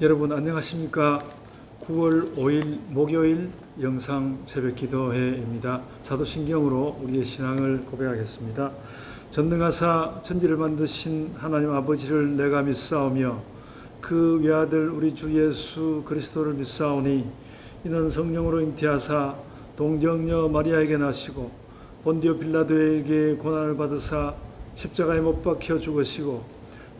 여러분 안녕하십니까? 9월 5일 목요일 영상 새벽 기도회입니다. 사도신경으로 우리의 신앙을 고백하겠습니다. 전능하사 천지를 만드신 하나님 아버지를 내가 믿사오며 그 외아들 우리 주 예수 그리스도를 믿사오니 이는 성령으로 잉태하사 동정녀 마리아에게 나시고 본디오 빌라도에게 고난을 받으사 십자가에 못 박혀 죽으시고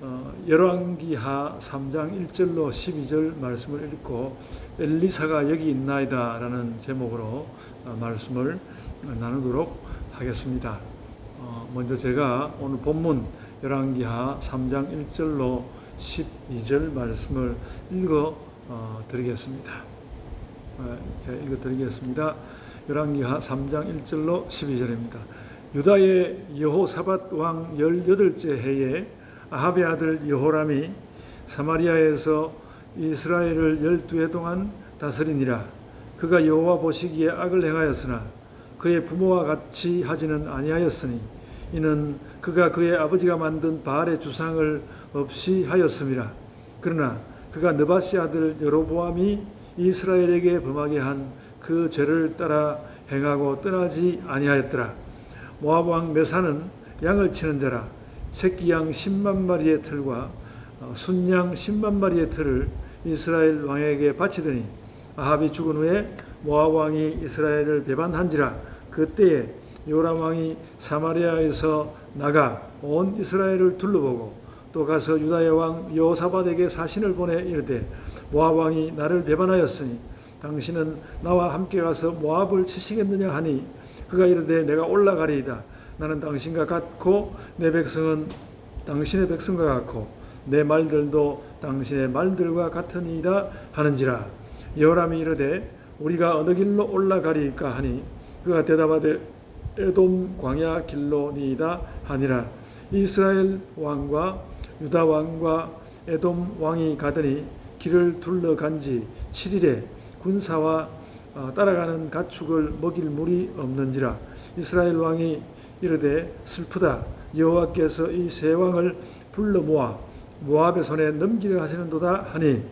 어, 열왕기하 3장 1절로 12절 말씀을 읽고 엘리사가 여기 있나이다라는 제목으로 어, 말씀을 나누도록 하겠습니다. 어, 먼저 제가 오늘 본문 열왕기하 3장 1절로 12절 말씀을 읽어 어, 드리겠습니다. 어, 제가 읽어 드리겠습니다. 열왕기하 3장 1절로 12절입니다. 유다의 여호사밧 왕 18째 해에 아합의 아들 여호람이 사마리아에서 이스라엘을 열두 해 동안 다스리니라. 그가 여호와 보시기에 악을 행하였으나 그의 부모와 같이 하지는 아니하였으니 이는 그가 그의 아버지가 만든 바알의 주상을 없이 하였음이라. 그러나 그가 느바시 아들 여로보암이 이스라엘에게 범하게 한 그 죄를 따라 행하고 떠나지 아니하였더라. 모압 왕 메사는 양을 치는 자라 새끼 양 10만 마리의 틀과 어, 순양 10만 마리의 틀을 이스라엘 왕에게 바치더니 아합이 죽은 후에 모압 왕이 이스라엘을 배반한지라 그때에 요람 왕이 사마리아에서 나가 온 이스라엘을 둘러보고 또 가서 유다의 왕 여호사밧에게 사신을 보내 이르되 모압 왕이 나를 배반하였으니 당신은 나와 함께 가서 모압을 치시겠느냐 하니 그가 이르되 내가 올라가리이다 나는 당신과 같고 내 백성은 당신의 백성과 같고 내 말들도 당신의 말들과 같으니이다 하는지라. 여호람이 이르되 우리가 어느 길로 올라가리까 하니 그가 대답하되 에돔 광야 길로니이다 하니라. 이스라엘 왕과 유다 왕과 에돔 왕이 가더니 길을 둘러간 지 7일에 군사와 어, 따라가는 가축을 먹일 물이 없는지라. 이스라엘 왕이 이르되 슬프다. 여호와께서 이 세 왕을 불러 모아 모압의 손에 넘기려 하시는도다 하니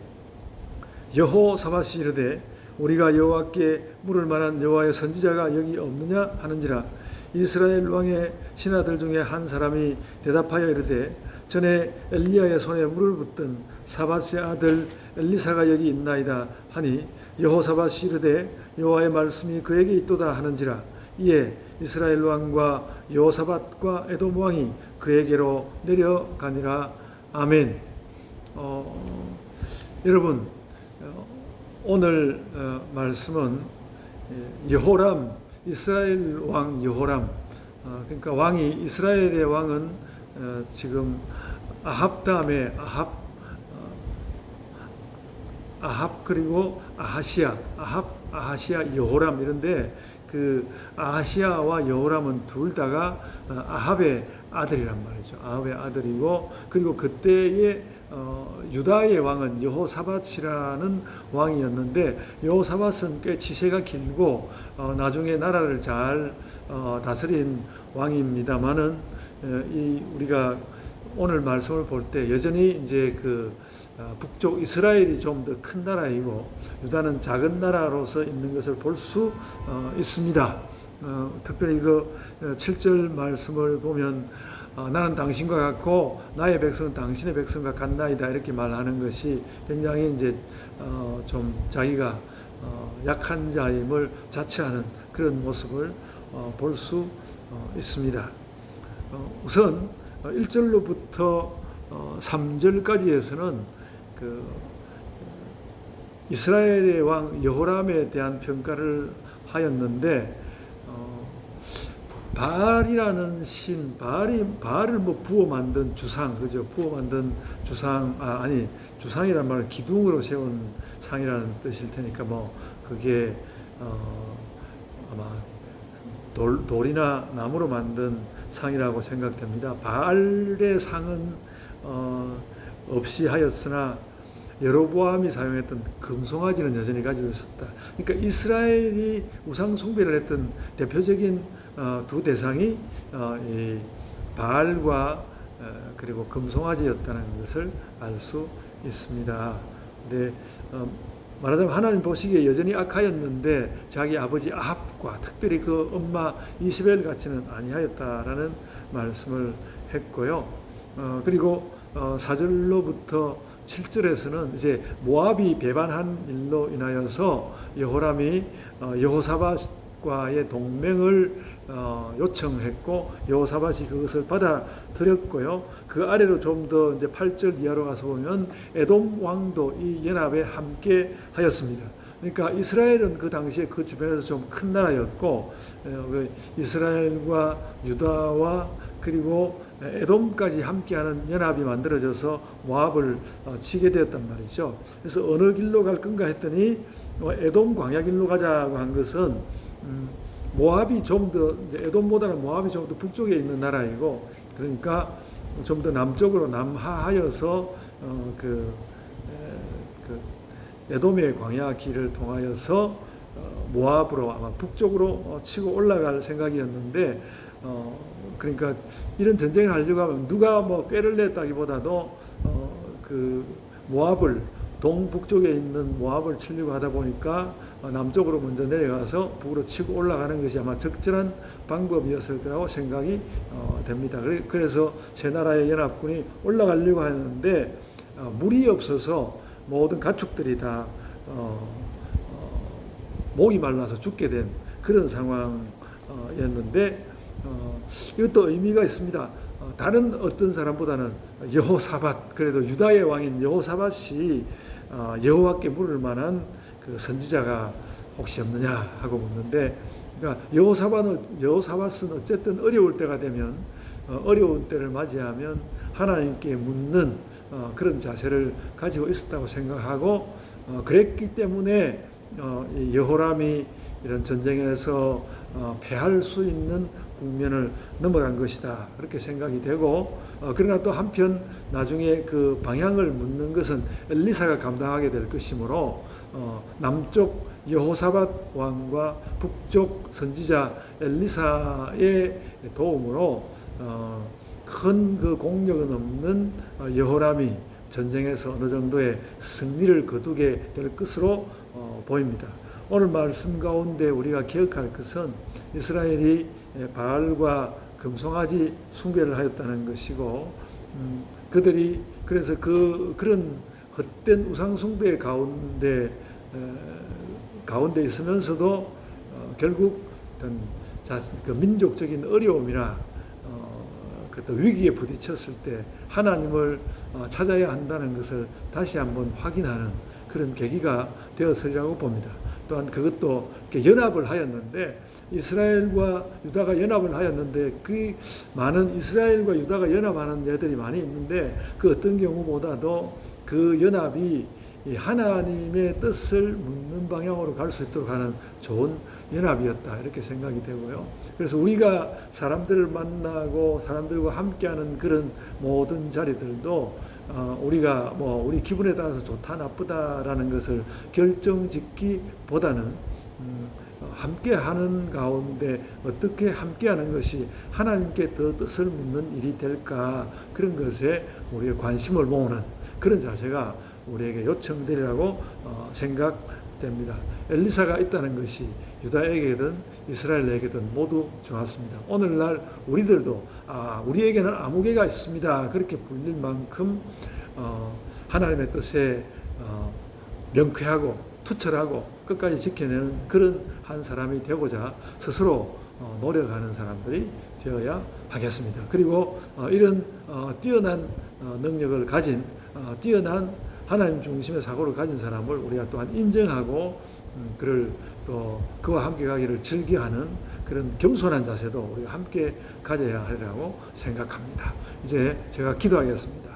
여호사밧이 이르되 우리가 여호와께 물을 만한 여호와의 선지자가 여기 없느냐 하는지라 이스라엘 왕의 신하들 중에 한 사람이 대답하여 이르되 전에 엘리야의 손에 물을 붓던 사밧의 아들 엘리사가 여기 있나이다 하니 여호사밧이 이르되 여호와의 말씀이 그에게 있도다 하는지라 이에 이스라엘 왕과 여호사밧과 에돔 왕이 그에게로 내려가니라 아멘. 어, 여러분 어, 오늘 어, 말씀은 예, 여호람 이스라엘 왕 여호람 어, 그러니까 왕이 이스라엘의 왕은 어, 지금 아합 다음에 아합 어, 아합 그리고 아하시아 아합 아하시아 여호람 이런데 그 아하시아와 여호람은 둘 다가 어, 아합의 아들이란 말이죠. 아합의 아들이고 그리고 그때의 어, 유다의 왕은 여호사밧이라는 왕이었는데 여호사밧은 꽤 지세가 길고 어, 나중에 나라를 잘 어, 다스린 왕입니다만은 어, 이 우리가 오늘 말씀을 볼 때 여전히 이제 그 어, 북쪽 이스라엘이 좀 더 큰 나라이고 유다는 작은 나라로서 있는 것을 볼 수 있습니다. 어, 특별히 이거 7절 말씀을 보면 어, 나는 당신과 같고 나의 백성은 당신의 백성과 같나이다 이렇게 말하는 것이 굉장히 이제 어, 좀 자기가 어, 약한 자임을 자처하는 그런 모습을 어, 볼수 어, 있습니다. 어, 우선 어, 1절로부터 어, 3절까지에서는 그 이스라엘의 왕 여호람에 대한 평가를 하였는데 어, 바알이라는 신, 바알이 바알을 뭐 부어 만든 주상, 그죠? 부어 만든 주상, 아 아니 주상이란 말은 기둥으로 세운 상이라는 뜻일 테니까 뭐 그게 어 아마 돌, 돌이나 나무로 만든 상이라고 생각됩니다. 바알의 상은 어 없이 하였으나 여로보암이 사용했던 금송아지는 여전히 가지고 있었다. 그러니까 이스라엘이 우상 숭배를 했던 대표적인 어, 두 대상이 어, 이 바알과 어, 그리고 금송아지였다는 것을 알 수 있습니다. 근데 어, 말하자면 하나님 보시기에 여전히 악하였는데 자기 아버지 아합과 특별히 그 엄마 이스벨 같이는 아니하였다라는 말씀을 했고요. 어, 그리고 어, 4절로부터 7절에서는 이제 모압이 배반한 일로 인하여서 여호람이 어, 여호사밧과의 동맹을 어, 요청했고 여호사밧이 그것을 받아들였고요. 그 아래로 좀 더 이제 8절 이하로 가서 보면 에돔 왕도 이 연합에 함께 하였습니다. 그러니까 이스라엘은 그 당시에 그 주변에서 좀 큰 나라였고 어, 그 이스라엘과 유다와 그리고 에돔까지 함께하는 연합이 만들어져서 모압을 어, 치게 되었단 말이죠. 그래서 어느 길로 갈 건가 했더니 어, 에돔 광야 길로 가자고 한 것은 음, 모압이 좀 더 에돔보다는 모압이 좀 더 북쪽에 있는 나라이고 그러니까 좀 더 남쪽으로 남하하여서 어, 그, 에, 그 에돔의 광야 길을 통하여서 어, 모압으로 아마 북쪽으로 어, 치고 올라갈 생각이었는데 어, 그러니까 이런 전쟁을 하려고 하면 누가 뭐 꾀를 냈다기보다도 어, 그 모압을 동북쪽에 있는 모압을 치려고 하다 보니까 어, 남쪽으로 먼저 내려가서 북으로 치고 올라가는 것이 아마 적절한 방법이었을 거라고 생각이 어, 됩니다. 그래- 그래서 세 나라의 연합군이 올라가려고 하는데 어, 물이 없어서 모든 가축들이 다 어, 어, 목이 말라서 죽게 된 그런 상황이었는데 어, 이것도 의미가 있습니다. 어, 다른 어떤 사람보다는 여호사밧 그래도 유다의 왕인 여호사밧이 어, 여호와께 물을 만한 그 선지자가 혹시 없느냐 하고 묻는데 그러니까 여호사밧은 여호사밧은 어쨌든 어려울 때가 되면 어, 어려운 때를 맞이하면 하나님께 묻는 어, 그런 자세를 가지고 있었다고 생각하고 어, 그랬기 때문에 여호람이 이런 전쟁에서 어, 패할 수 있는 국면을 넘어간 것이다 그렇게 생각이 되고 어, 그러나 또 한편 나중에 그 방향을 묻는 것은 엘리사가 감당하게 될 것이므로 어, 남쪽 여호사밧 왕과 북쪽 선지자 엘리사의 도움으로 어, 큰그 공력은 없는 어, 여호람이 전쟁에서 어느 정도의 승리를 거두게 될 것으로 어, 보입니다. 오늘 말씀 가운데 우리가 기억할 것은 이스라엘이 바알과 금송아지 숭배를 하였다는 것이고 음, 그들이 그래서 그 그런 헛된 우상 숭배 가운데 에, 가운데 있으면서도 어, 결국 어떤 자, 그 민족적인 어려움이나 어, 그 위기에 부딪혔을 때 하나님을 어, 찾아야 한다는 것을 다시 한번 확인하는 그런 계기가 되었으리라고 봅니다. 또한 그것도 연합을 하였는데 이스라엘과 유다가 연합을 하였는데 그 많은 이스라엘과 유다가 연합하는 예들이 많이 있는데 그 어떤 경우보다도 그 연합이 이 하나님의 뜻을 묻는 방향으로 갈 수 있도록 하는 좋은 연합이었다 이렇게 생각이 되고요. 그래서 우리가 사람들을 만나고 사람들과 함께하는 그런 모든 자리들도 어, 우리가 뭐 우리 기분에 따라서 좋다 나쁘다라는 것을 결정짓기보다는 음, 함께하는 가운데 어떻게 함께하는 것이 하나님께 더 뜻을 묻는 일이 될까 그런 것에 우리의 관심을 모으는 그런 자세가 우리에게 요청되리라고 어, 생각됩니다. 엘리사가 있다는 것이 유다에게든 이스라엘에게든 모두 좋았습니다. 오늘날 우리들도 아, 우리에게는 아무개가 있습니다. 그렇게 불릴 만큼 어, 하나님의 뜻에 어, 명쾌하고 투철하고 끝까지 지켜내는 그런 한 사람이 되고자 스스로 어, 노력하는 사람들이 되어야 하겠습니다. 그리고 어, 이런 어, 뛰어난 어, 능력을 가진 어, 뛰어난 하나님 중심의 사고를 가진 사람을 우리가 또한 인정하고 음, 그를 또 그와 함께 가기를 즐겨하는 그런 겸손한 자세도 우리가 함께 가져야 하리라고 생각합니다. 이제 제가 기도하겠습니다.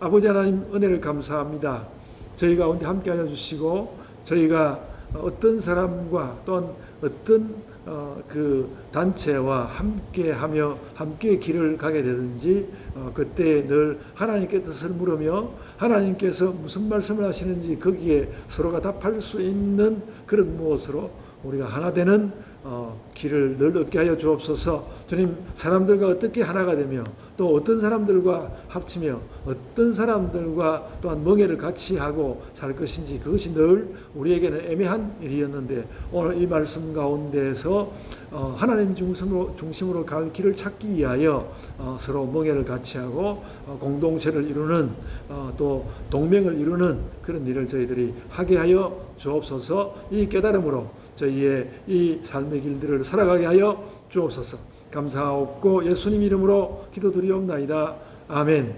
아버지 하나님 은혜를 감사합니다. 저희 가운데 함께 하여 주시고 저희가 어떤 사람과 또는 어떤 어, 그 단체와 함께하며 함께 길을 가게 되든지 어, 그때 늘 하나님께 뜻을 물으며 하나님께서 무슨 말씀을 하시는지 거기에 서로가 답할 수 있는 그런 무엇으로 우리가 하나 되는 어, 길을 늘 얻게 하여 주옵소서. 주님 사람들과 어떻게 하나가 되며 또 어떤 사람들과 합치며 어떤 사람들과 또한 멍해를 같이 하고 살 것인지 그것이 늘 우리에게는 애매한 일이었는데 오늘 이 말씀 가운데서 어, 하나님 중심으로 중심으로 갈 길을 찾기 위하여 어, 서로 멍해를 같이 하고 어, 공동체를 이루는 어, 또 동맹을 이루는 그런 일을 저희들이 하게 하여 주옵소서. 이 깨달음으로 저희의 이 삶의 길들을 살아가게 하여 주옵소서. 감사하옵고 예수님 이름으로 기도드리옵나이다. 아멘.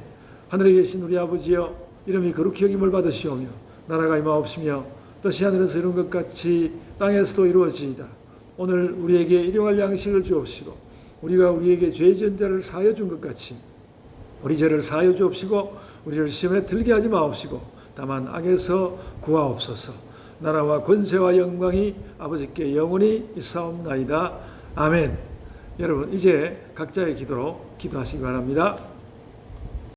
하늘에 계신 우리 아버지여 이름이 거룩히 여김을 받으시오며 나라가 임하옵시며 뜻이 하늘에서 이룬 것 같이 땅에서도 이루어지이다. 오늘 우리에게 일용할 양식을 주옵시고 우리가 우리에게 죄 지은 자를 사하여 준 것 같이 우리 죄를 사하여 주옵시고 우리를 시험에 들게 하지 마옵시고 다만 악에서 구하옵소서. 나라와 권세와 영광이 아버지께 영원히 있사옵나이다. 아멘. 여러분 이제 각자의 기도로 기도하시기 바랍니다.